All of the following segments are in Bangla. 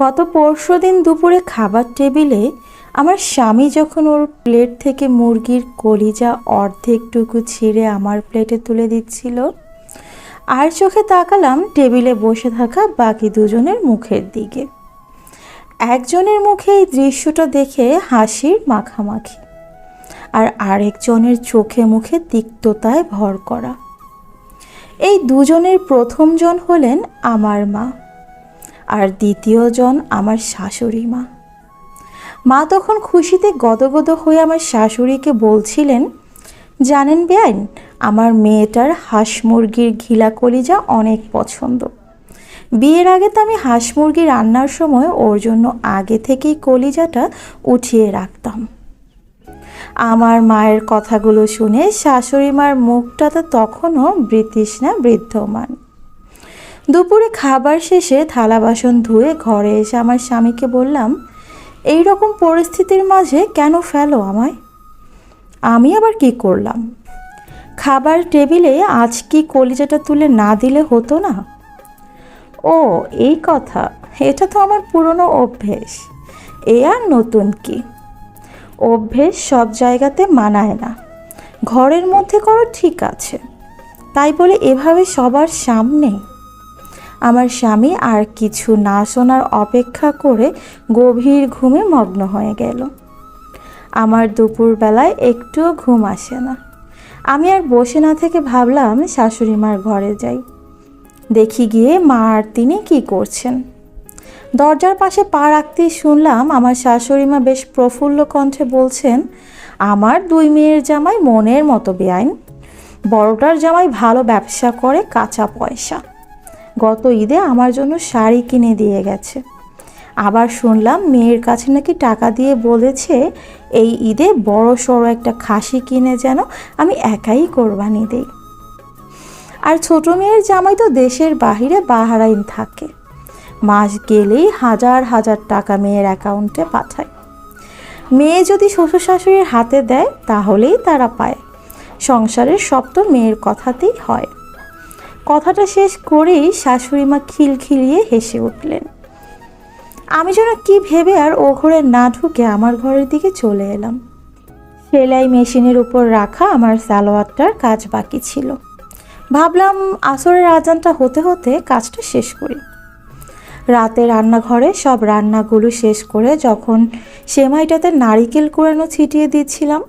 গত পরশু দিন দুপুরে খাবার টেবিলে আমার স্বামী যখন ওর প্লেট থেকে মুরগির কলিজা অর্ধেকটুকু ছিঁড়ে আমার প্লেটে তুলে দিচ্ছিল, আর চোখে তাকালাম টেবিলে বসে থাকা বাকি দুজনের মুখের দিকে। একজনের মুখে এই দৃশ্যটা দেখে হাসির মাখামাখি, আর আরেকজনের চোখে মুখে তিক্ততায় ভর করা। এই দুজনের প্রথমজন হলেন আমার মা। আর দ্বিতীয়জন আমার শাশুড়ি মা। মা তখন খুশিতে গদগদ হয়ে আমার শাশুড়িকে বলছিলেন, জানেন বেআইন, আমার মেয়েটার হাঁস মুরগির ঘিলা কলিজা অনেক পছন্দ। বিয়ের আগে তো আমি হাঁস মুরগি রান্নার সময় ওর জন্য আগে থেকেই কলিজাটা উঠিয়ে রাখতাম। আমার মায়ের কথাগুলো শুনে শাশুড়ি মার মুখটা তো তখনও বৃতৃষ্ণা বৃদ্ধমান দুপুরে খাবার শেষে থালা বাসন ধুয়ে ঘরে এসে আমার স্বামীকে বললাম এই রকম পরিস্থিতির মাঝে কেন ফেলো আমায়? আমি আবার কি করলাম? খাবার টেবিলে আজ কি কলিজাটা তুলে না দিলে হতো না? ও, এই কথা। এটা তো আমার পুরনো অভ্যেস। এ আর নতুন কি? অভ্যেস সব জায়গাতে মানায় না। ঘরের মধ্যে করো ঠিক আছে। তাই বলে এভাবে সবার সামনে আমার স্বামী আর কিছু না শোনার অপেক্ষা করে গভীর ঘুমে মগ্ন হয়ে গেল। আমার দুপুরবেলায় একটুও ঘুম আসে না। আমি আর বসে না থেকে ভাবলাম শাশুড়ি মার ঘরে যাই। দেখি গিয়ে মা আর তিনি কি করছেন। দরজার পাশে পা রাখতেই শুনলাম আমার শাশুড়ি মা বেশ প্রফুল্ল কণ্ঠে বলছেন, আমার দুই মেয়ের জামাই মনের মতো বেআইন। বড়টার জামাই ভালো ব্যবসা করে কাঁচা পয়সা। গত ঈদে আমার জন্য শাড়ি কিনে দিয়ে গেছে। আবার শুনলাম মেয়ের কাছে নাকি টাকা দিয়ে বলেছে, এই ঈদে বড় সড়ো একটা খাসি কিনে যেন আমি একাই কোরবানি দিই। আর ছোট মেয়ের জামাই তো দেশের বাহিরে বাহারাইন থাকে। মাস গেলেই হাজার হাজার টাকা মেয়ের অ্যাকাউন্টে পাঠায়। মেয়ে যদি শ্বশুর শাশুড়ির হাতে দেয়, তাহলেই তারা পায়। সংসারের সব তো মেয়ের কথাতেই হয়। কথাটা শেষ করেই শাশুড়ি মা খিলখিলিয়ে হেসে উঠলেন। আমি যেন কি ভেবে আর ও ঘরে না ঢুকে আমার ঘরের দিকে চলে এলাম। সেলাই মেশিনের উপর রাখা আমার সালোয়ারটার কাজ বাকি ছিল। ভাবলাম আসরের আজানটা হতে হতে কাজটা শেষ করি। রাতে রান্নাঘরে সব রান্নাগুলো শেষ করে যখন সেমাইটাতে নারিকেল কুড়ানো ছিটিয়ে দিচ্ছিলাম,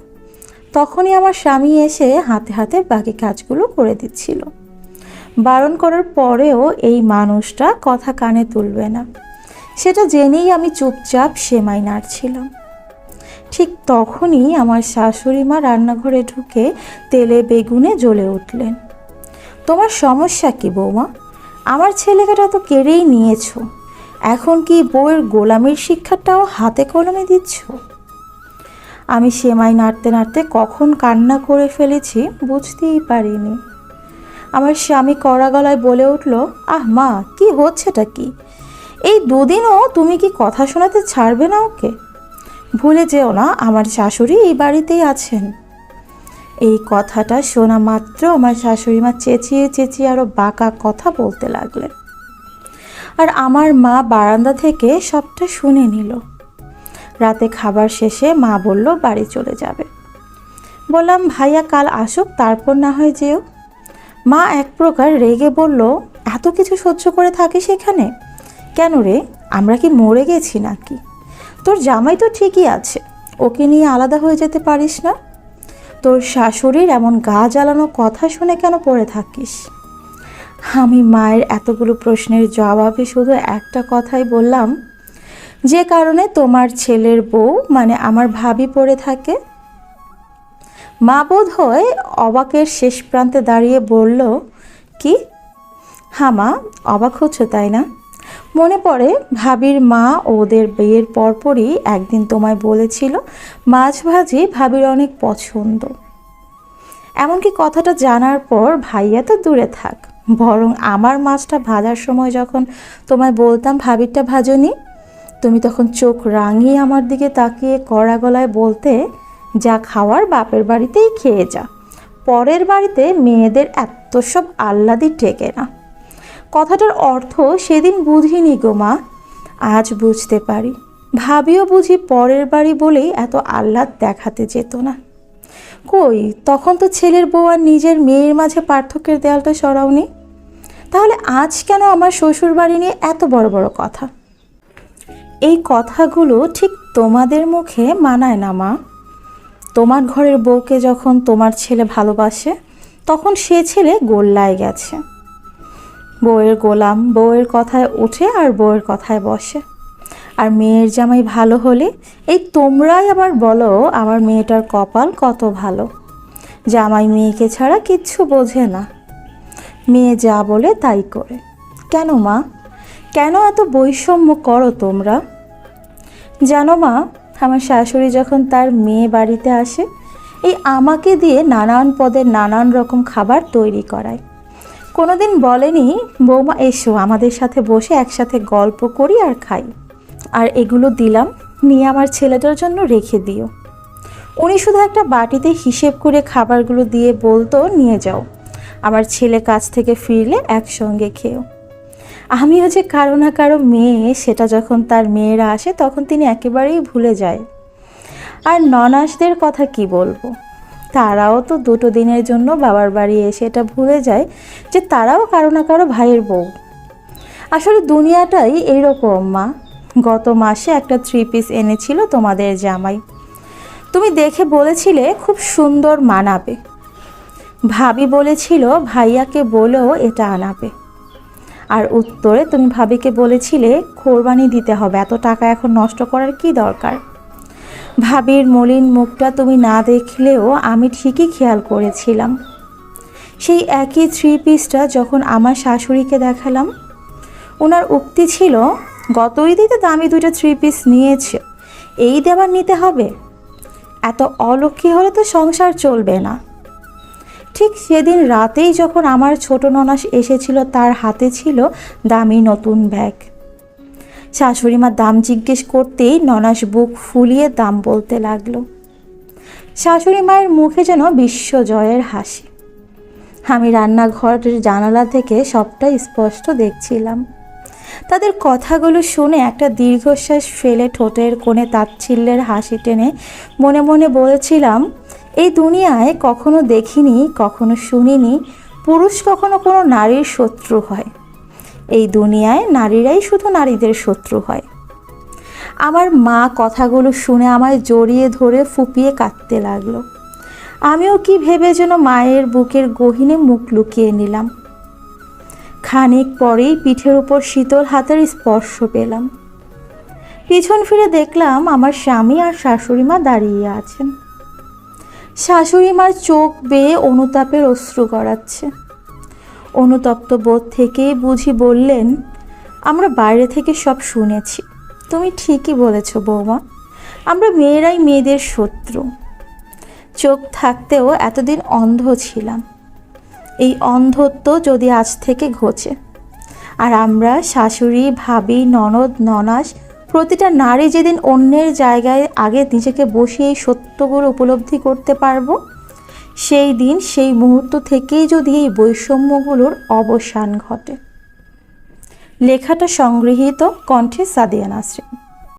তখনই আমার স্বামী এসে হাতে হাতে বাকি কাজগুলো করে দিচ্ছিল। বারণ করার পরেও এই মানুষটা কথা কানে তুলবে না। সেটা জেনেই আমি চুপচাপ সেমাই নাড়ছিলাম। ঠিক তখনই আমার শাশুড়ি মা রান্নাঘরে ঢুকে তেলে বেগুনে জ্বলে উঠলেন। তোমার সমস্যা কি বৌমা? আমার ছেলেকেটা তো কেড়েই নিয়েছো। এখন কি বউয়ের গোলামির শিক্ষাটাও হাতে কলমে দিচ্ছ? আমি সেমাই নাড়তে নাড়তে কখন কান্না করে ফেলেছি বুঝতেই পারিনি। আমার স্বামী কড়া গলায় বলে উঠল, আহ মা, কি হচ্ছেটা কি? এই দুদিনও তুমি কি কথা শোনাতে ছাড়বে না ওকে? ভুলে যেও না, আমার শাশুড়ি এই বাড়িতেই আছেন। এই কথাটা শোনা মাত্র আমার শাশুড়ি মা চেঁচিয়ে চেঁচিয়ে আরও বাঁকা কথা বলতে লাগলেন। আর আমার মা বারান্দা থেকে সবটা শুনে নিল। রাতে খাবার শেষে মা বলল, বাড়ি চলে যাবে। বললাম, ভাইয়া, কাল আসুক, তারপর না হয় যেও। মা এক প্রকার রেগে বলল, এত কিছু সহ্য করে থাকে সেখানে কেন রে? আমরা কি মরে গেছি নাকি? তোর জামাই তো ঠিকই আছে, ওকে নিয়ে আলাদা হয়ে যেতে পারিস না? তোর শাশুড়ির এমন গা জ্বালানো কথা শুনে কেন পড়ে থাকিস? আমি মায়ের এতগুলো প্রশ্নের জবাবে শুধু একটা কথাই বললাম, যে কারণে তোমার ছেলের বউ মানে আমার ভাবি পড়ে থাকে মা বোধ হয় অবাকের শেষ প্রান্তে দাঁড়িয়ে বলল, কি? হ্যাঁ মা, অবাক হচ্ছ, তাই না? মনে পড়ে ভাবির মা ওদের বিয়ের পরপরই একদিন তোমায় বলেছিল, মাছ ভাজি ভাবির অনেক পছন্দ। এমনকি কথাটা জানার পর ভাইয়া তো দূরে থাক, বরং আমার মাছটা ভাজার সময় যখন তোমায় বলতাম, ভাবিরটা ভাজনি? তুমি তখন চোখ রাঙিয়ে আমার দিকে তাকিয়ে কড়া গলায় বলতে যা খাওয়ার বাপের বাড়িতেই খেয়ে যা। পরের বাড়িতে মেয়েদের এত সব আহ্লাদি টেকে না। কথাটার অর্থ সেদিন বুঝিনি গো মা। আজ বুঝতে পারি। ভাবিও বুঝি পরের বাড়ি বলেই এত আহ্লাদ দেখাতে যেত না। কই, তখন তো ছেলের বউ আর নিজের মেয়ের মাঝে পার্থক্যের দেয়ালটা সরাওনি। তাহলে আজ কেন আমার শ্বশুর বাড়ি নিয়ে এত বড় বড় কথা? এই কথাগুলো ঠিক তোমাদের মুখে মানায় না মা। তোমার ঘরের বউকে যখন তোমার ছেলে ভালোবাসে, তখন সে ছেলে গোল্লায় গেছে। বউয়ের গোলাম বউয়ের কথায় ওঠে আর বউয়ের কথায় বসে। আর মেয়ের জামাই ভালো হলে, এই তোমরাই আবার বলো আমার মেয়েটার কপাল কত ভালো। জামাই মেয়েকে ছাড়া কিচ্ছু বোঝে না। মেয়ে যা বলে তাই করে। কেন মা? কেন এত বৈষম্য করো তোমরা? জানো মা আমার শাশুড়ি যখন তার মেয়ে বাড়িতে আসে, এই আমাকে দিয়ে নানান পদের নানান রকম খাবার তৈরি করায়। কোনোদিন বলেনি, বৌমা, এসো, আমাদের সাথে বসে একসাথে গল্প করি আর খাই। আর এগুলো দিলাম, নিয়ে আমার ছেলেটার জন্য রেখে দিও। উনি শুধু একটা বাটিতে হিসেব করে খাবারগুলো দিয়ে বলতো, নিয়ে যাও। আমার ছেলে কাছ থেকে ফিরলে একসঙ্গে খেও। আমিও যে কারও না কারও মেয়ে, সেটা যখন তার মেয়েরা আসে, তখন তিনি একেবারেই ভুলে যায়। আর ননাসদের কথা কি বলব? তারাও তো দুটো দিনের জন্য বাবার বাড়ি এসে এটা ভুলে যায় যে তারাও কারও না কারও ভাইয়ের বউ। আসলে দুনিয়াটাই এইরকম, মা। গত মাসে একটা থ্রি পিস এনেছিল তোমাদের জামাই। তুমি দেখে বলেছিলে খুব সুন্দর মানাবে। ভাবি বলেছিল, ভাইয়াকে বলেও এটা আনাবে। আর উত্তরে তুমি ভাবিকে বলেছিলে, কোরবানি দিতে হবে, এত টাকা এখন নষ্ট করার কি দরকার? ভাবির মলিন মুখটা তুমি না দেখলেও আমি ঠিকই খেয়াল করেছিলাম। সেই একই থ্রি পিসটা যখন আমার শাশুড়িকে দেখালাম, ওনার উক্তি ছিল গত ঈদেতে দামি দুটো থ্রি পিস নিয়েছে, এই দেবার নিতে হবে। এত অলক্ষী হলে তো সংসার চলবে না। ঠিক সেদিন রাতেই যখন আমার ছোট ননাস এসেছিল, তার হাতে ছিল দামি নতুন ব্যাগ। শাশুড়ি মা দাম জিজ্ঞেস করতেই ননাস বুক ফুলিয়ে দাম বলতে লাগল। শাশুড়ি মায়ের মুখে যেন বিশ্বজয়ের হাসি। আমি রান্নাঘরের জানালা থেকে সবটা স্পষ্ট দেখছিলাম। তাদের কথাগুলো শুনে একটা দীর্ঘশ্বাস ফেলে ঠোঁটের কোণে তাচ্ছিল্যের হাসি টেনে মনে মনে বলেছিলাম এই দুনিয়ায় কখনো দেখিনি, কখনো শুনিনি। পুরুষ কখনো কোনো নারীর শত্রু হয়। এই দুনিয়ায় নারীরাই শুধু নারীদের শত্রু হয়। আমার মা কথাগুলো শুনে আমায় জড়িয়ে ধরে ফুপিয়ে কাঁদতে লাগল। আমিও কি ভেবে যেন মায়ের বুকের গহিনে মুখ লুকিয়ে নিলাম। খানিক পরেই পিঠের উপর শীতল হাতের স্পর্শ পেলাম। পিছন ফিরে দেখলাম আমার স্বামী আর শাশুড়ি মা দাঁড়িয়ে আছেন। শাশুড়ি মার চোখ বেয়ে অনুতাপের অশ্রু গড়াচ্ছে। অনুতপ্ত বোধ থেকে বুঝি বললেন, আমরা বাইরে থেকে সব শুনেছি। তুমি ঠিকই বলেছ বৌমা, আমরা মেয়েরাই মেয়েদের শত্রু। চোখ থাকতেও এতদিন অন্ধ ছিলাম। এই অন্ধত্ব যদি আজ থেকে ঘোচে, আর আমরা শাশুড়ি, ভাবি, ননদ, ননাস প্রতিটা নারী যেদিন অন্যের জায়গায় আগে নিজেকে বসিয়ে এই সত্যগুলো উপলব্ধি করতে পারব, সেই দিন, সেই মুহূর্ত থেকেই যদি এই বৈষম্যগুলোর অবসান ঘটে। লেখাটা সংগৃহীত, কণ্ঠে সাদিয়া নাসরিন।